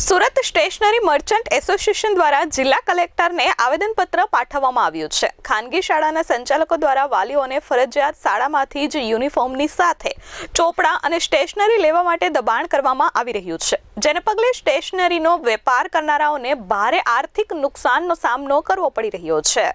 Surat stationery merchant association દ્વારા જિલ્લા કલેક્ટરને આવેદનપત્ર પાઠવવામાં આવ્યું છે. ખાનગી શાળાના સંચાલકો દ્વારા વાલીઓને ફરજિયાત શાળામાંથી જ યુનિફોર્મની સાથે ચોપડા અને સ્ટેશનરી લેવા માટે દબાણ કરવામાં આવી રહ્યું છે. જેને પગલે સ્ટેશનરીનો વેપાર કરનારાઓને ભારે આર્થિક નુકસાનનો સામનો કરવો પડી રહ્યો છે.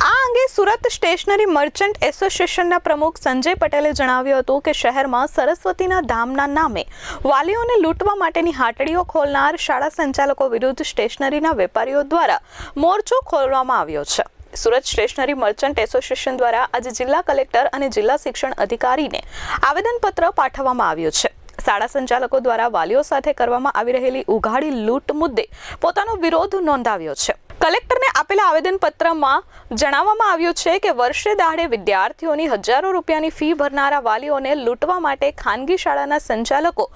આ અંગે સુરત સ્ટેશનરી મર્ચન્ટ એસોસિએશનના પ્રમુખ સંજય પટેલે જણાવ્યું હતું કે શહેરમાં સરસ્વતીના ધામના નામે વાલીઓને લૂંટવા માટેની હાટડીઓ ખોલનાર શાળા સંચાલકો વિરુદ્ધ સ્ટેશનરીના વેપારીઓ દ્વારા મોરચો ખોલવામાં આવ્યો છે. સુરત સ્ટેશનરી મર્ચન્ટ એસોસિએશન દ્વારા આજે જિલ્લા કલેક્ટર અને જિલ્લા શિક્ષણ અધિકારીને આવેદનપત્ર પાઠવવામાં આવ્યું છે. શાળા સંચાલકો દ્વારા વાલીઓ સાથે કરવામાં આવી રહેલી ઉઘાડી લૂંટ મુદ્દે પોતાનો વિરોધ નોંધાવ્યો છે. કલેક્ટરને આપેલા આવેદનપત્રમાં જણાવવામાં આવ્યું છે કે વર્ષે દાડે વિદ્યાર્થીઓની હજારો રૂપિયાની ફી ભરનારા વાલીઓને લૂંટવા માટે ખાનગી શાળાના સંચાલકો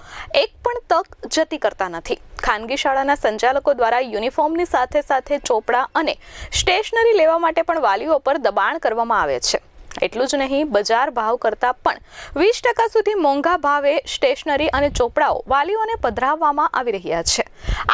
એક પણ તક જતી કરતા નથી. ખાનગી શાળાના સંચાલકો દ્વારા યુનિફોર્મની સાથે સાથે ચોપડા અને સ્ટેશનરી લેવા માટે પણ વાલીઓ પર દબાણ કરવામાં આવે છે. એટલું જ નહીં, બજાર ભાવ કરતાં પણ વીસ ટકા સુધી મોંઘા ભાવે સ્ટેશનરી અને ચોપડાઓ વાલીઓને પધરાવવામાં આવી રહ્યા છે.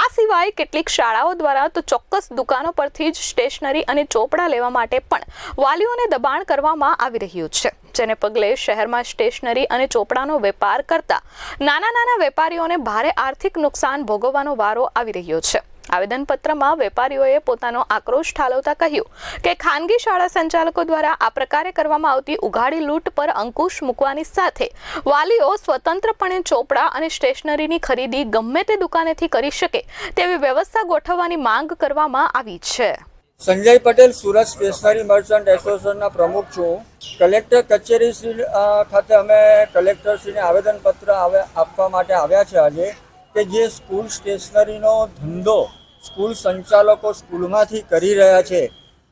આ સિવાય કેટલીક શાળાઓ દ્વારા તો ચોક્કસ દુકાનો પરથી જ સ્ટેશનરી અને ચોપડા લેવા માટે પણ વાલીઓને દબાણ કરવામાં આવી રહ્યું છે. જેને પગલે શહેરમાં સ્ટેશનરી અને ચોપડાનો વેપાર કરતા નાના નાના વેપારીઓને ભારે આર્થિક નુકસાન ભોગવવાનો વારો આવી રહ્યો છે. આવેદનપત્રમાં વેપારીઓએ પોતાનો આક્રોશ ઠાલવતા કહ્યું કે ખાનગી શાળા સંચાલકો દ્વારા આ પ્રકારે કરવામાં આવતી ઉઘાડી લૂંટ પર અંકુશ મૂકવાની સાથે વાલીઓ સ્વતંત્રપણે ચોપડા અને સ્ટેશનરીની ખરીદી ગમે તે દુકાનેથી કરી શકે તેવી વ્યવસ્થા ગોઠવવાની માંગ કરવામાં આવી છે. સંજય પટેલ, સુરત સ્ટેશનરી મર્ચન્ટ એસોસિએશનના પ્રમુખ છું. કલેક્ટર કચેરી શ્રી ખાતે અમે કલેક્ટરશ્રીને આવેદનપત્ર આવે, આપવા માટે આવ્યા છે આજે કે જે સ્કૂલ સ્ટેશનરીનો ધંધો સ્કૂલ સંચાલકો સ્કૂલમાંથી કરી રહ્યા છે.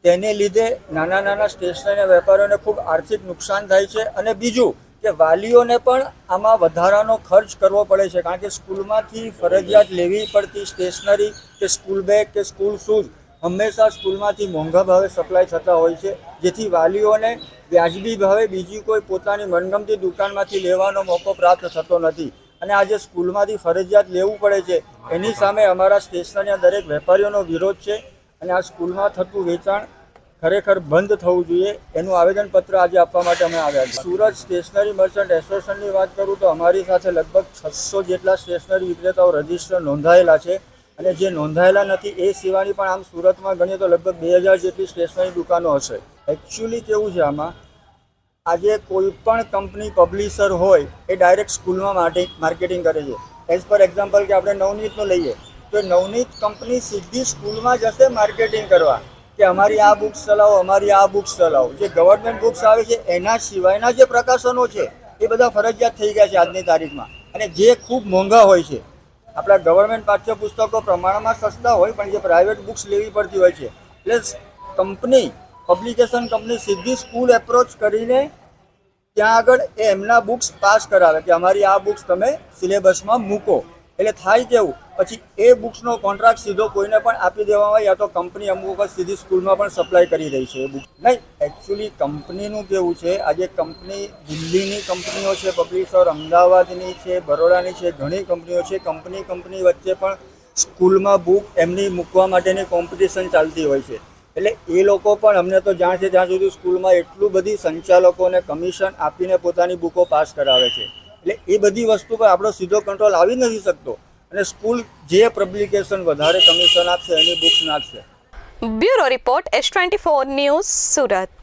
તેને લીધે નાના નાના સ્ટેશનરી વેપારીઓને ખૂબ આર્થિક નુકસાન થાય છે અને બીજું કે વાલીઓને પણ આમાં વધારાનો ખર્ચ કરવો પડે છે. કારણ કે સ્કૂલમાંથી ફરજિયાત લેવી પડતી સ્ટેશનરી કે સ્કૂલ બેગ કે સ્કૂલ શૂઝ હંમેશા સ્કૂલમાંથી મોંઘા ભાવે સપ્લાય થતા હોય છે. જેથી વાલીઓને વ્યાજબી ભાવે બીજી કોઈ પોતાની મનગમતી દુકાનમાંથી લેવાનો મોકો પ્રાપ્ત થતો નથી. અને આજે સ્કૂલમાંથી ફરજિયાત લેવું પડે છે. એની સામે અમારા સ્ટેશનરીના દરેક વેપારીઓનો વિરોધ છે અને આ સ્કૂલમાં થતું વેચાણ ખરેખર બંધ થવું જોઈએ. એનું આવેદનપત્ર આજે આપવા માટે અમે આવ્યા છીએ. સુરત સ્ટેશનરી મર્ચન્ટ એસોસિએશનની વાત કરું તો અમારી સાથે લગભગ છસો જેટલા સ્ટેશનરી વિક્રેતાઓ રજિસ્ટર નોંધાયેલા છે અને જે નોંધાયેલા નથી એ સિવાયની પણ આમ સુરતમાં ગણીએ તો લગભગ બે હજાર જેટલી સ્ટેશનરી દુકાનો હશે. એકચ્યુઅલી કેવું છે આમાં? આજે કોઈ પણ કંપની પબ્લિશર હોય એ ડાયરેક્ટ સ્કૂલમાં માટે માર્કેટિંગ કરે છે. એઝ પર એક્ઝામ્પલ કે આપણે નવનીતનું લઈએ, તો નવનીત કંપની સીધી સ્કૂલમાં જશે માર્કેટિંગ કરવા. કે અમારી આ બુક્સ ચલાવો, અમારી આ બુક્સ ચલાવો. જે ગવર્મેન્ટ બુક્સ આવે છે, એના સિવાયના જે પ્રકાશનો છે, એ બધા ફરજિયાત થઈ ગયા છે આજની તારીખમાં. અને જે ખૂબ મોંઘા હોય છે, આપણા ગવર્મેન્ટ પાઠ્યપુસ્તકો પ્રમાણમાં સસ્તા હોય, પણ જે પ્રાઇવેટ બુક્સ લેવી પડતી હોય છે. એટલે કંપની પબ્લિકેશન કંપની સીધી સ્કૂલ એપ્રોચ કરીને ત્યાં આગળ એ એમના બુક્સ પાસ કરાવે કે અમારી આ બુક્સ તમે સિલેબસમાં મૂકો. એટલે થાય કેવું? પછી એ બુક્સનો કોન્ટ્રાક્ટ સીધો કોઈને પણ આપી દેવામાં આવે યા તો કંપની અમુક વખત સીધી સ્કૂલમાં પણ સપ્લાય કરી રહી છે એ બુક નહીં એકચ્યુઅલી કંપનીનું કેવું છે, આજે કંપની દિલ્હીની કંપનીઓ છે પબ્લિશર અમદાવાદની છે, બરોડાની છે, ઘણી કંપનીઓ છે કંપની કંપની વચ્ચે પણ સ્કૂલમાં બુક એમની મૂકવા માટેની કોમ્પિટિશન ચાલતી હોય છે. એટલે એ લોકો પણ અમને તો જાણ છે ત્યાં સુધી સ્કૂલમાં એટલું બધી સંચાલકોને કમિશન આપીને પોતાની બુકો પાસ કરાવે છે. એટલે એ બધી વસ્તુ પર આપણો સીધો કંટ્રોલ આવી નથી શકતો. અને સ્કૂલ જે પબ્લિકેશન વધારે કમિશન આપશે, એની બુક્સ નાખશે. Bureau report S twenty four news Surat.